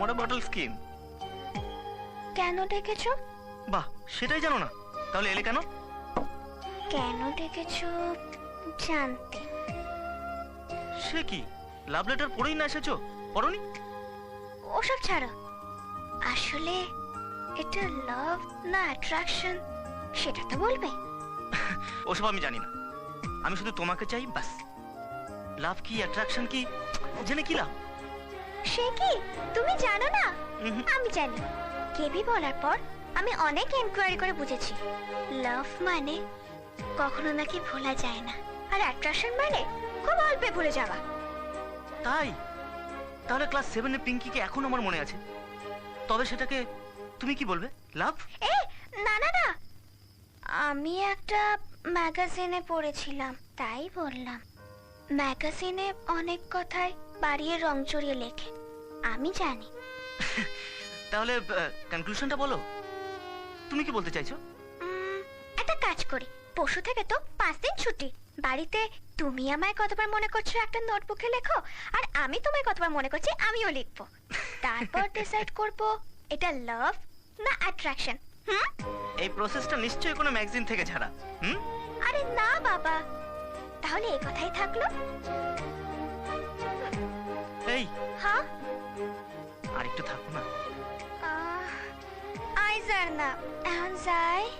Scheme কেন ডেকেছো? বাহ সেটাই জানো না। তাহলে এলে কেন? কেন ডেকেছো জানতে। সে কি? লাভ লেটার পড়েই না এসেছ? পড়নি? ওসব ছাড়ো। আসলে এটা লাভ না অ্যাট্রাকশন সেটা তো বলবে। ওসব আমি জানি না। আমি শুধু তোমাকে চাই বাস। লাভ কি অ্যাট্রাকশন কি? জেনে কি লাভ? সে কি? তুমি জানো না? আমি জানি। কেবি বলার পর আমি অনেক এনকোয়ারি করে বুঝেছি। লাভ মানে কখনো নাকি ভোলা যায় না। আর অ্যাট্রাকশন মানে খুব অল্পে ভুলে যাওয়া। তাই? তাহলে ক্লাস সেভেনে পিঙ্কিকে এখন আমার মনে আছে। তবে সেটাকে তুমি কি বলবে? লাভ এ না না না। আমি একটা ম্যাগাজিনে পড়েছিলাম তাই বললাম। ম্যাগাজিনে অনেক কথাই বাড়িয়ে রং চড়িয়ে লেখে। আমি জানি। তাহলে কনক্লুশনটা বলো। তুমি কি বলতে চাইছো? একটা কাজ করি। পরশু থেকে তো পাঁচ দিন ছুটি। বাড়িতে তুমি আমায় কতবার মনে করছ একটা নোটবুকে লেখো আর আমি তোমায় কতবার মনে করছি আমিও লিখব। তারপর ডিসাইড করব এটা লাভ না অ্যাট্রাকশন হুম? এই প্রসেসটা নিশ্চয়ই কোনো ম্যাগাজিন থেকে ছাড়া। হুম? আরে না বাবা। তাহলে এই কথাই থাকল। এই। হ্যাঁ? আর একটু থাকো না। আহ, আইজ না এখন যাই।